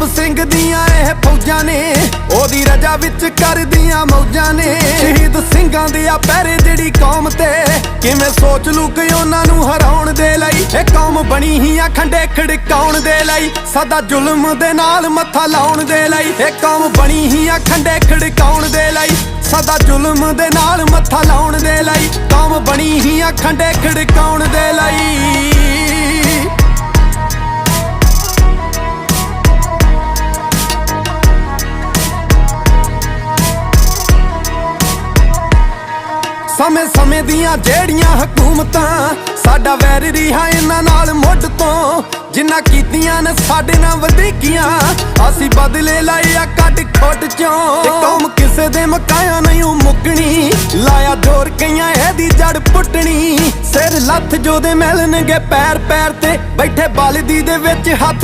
ਦੀਪ ਸਿੰਘ ਦੀਆਂ ਇਹ ਫੌਜਾਂ ਨੇ, ਉਹਦੀ ਰਜਾ ਵਿੱਚ ਕਰਦੀਆਂ ਮੌਜਾਂ ਨੇ। ਸ਼ਹੀਦ ਸਿੰਘਾਂ ਦੇ ਆ ਪਹਿਰੇ ਜਿਹੜੀ ਕੌਮ ਤੇ, ਕਿਵੇਂ ਸੋਚ ਲੂ ਕਿ ਉਹਨਾਂ ਨੂੰ ਹਰਾਉਣ ਦੇ ਲਈ। ਇਹ ਕੌਮ ਬਣੀ ਹੀ ਆ ਖੰਡੇ ਖੜਕਾਉਣ ਦੇ ਲਈ। ਸਦਾ ਜ਼ੁਲਮ ਦੇ ਨਾਲ ਮੱਥਾ ਲਾਉਣ ਦੇ ਲਈ। ਇਹ ਕੌਮ ਬਣੀ ਹੀ ਆ ਖੰਡੇ ਖੜਕਾਉਣ ਦੇ ਲਈ। ਸਦਾ ਜ਼ੁਲਮ ਦੇ ਨਾਲ ਮੱਥਾ ਲਾਉਣ ਦੇ ਲਈ। ਕੌਮ ਬਣੀ ਹੀ ਆ ਖੰਡੇ ਖੜਕਾਉਣ ਦੇ ਲਈ। ਸਮੇਂ ਸਮੇਂ ਦੀਆਂ ਜਿਹੜੀਆਂ ਹਕੂਮਤਾਂ, ਸਾਡਾ ਵੈਰ ਰਿਹਾ ਇਹਨਾਂ ਨਾਲ ਮੁੱਢ ਤੋਂ। ਜਿੰਨਾ ਕੀਤੀਆਂ ਨੇ ਸਾਡੇ ਨਾਲ ਵਧੀਕੀਆਂ, ਅਸੀਂ ਬਦਲੇ ਲਾਏ ਆ ਕੱਢ ਖੋਟ ਚੋਂ। ਇਹ ਕੌਮ ਕਿਸੇ ਦੇ ਮਕਾਇਆ ਨਹੀਂ ਉਹ ਮੁੱਕਣੀ, ਲਾਇਆ ਜੋਰ ਕਈਆਂ ਇਹਦੀ ਜੜ ਪੁੱਟਣੀ। ਸਿਰ ਲੱਥ ਜੋ ਮਿਲਣਗੇ ਪੈਰ ਪੈਰ ਤੇ, ਬੈਠੇ ਬਲਦੀ ਦੇ ਵਿੱਚ ਹੱਥ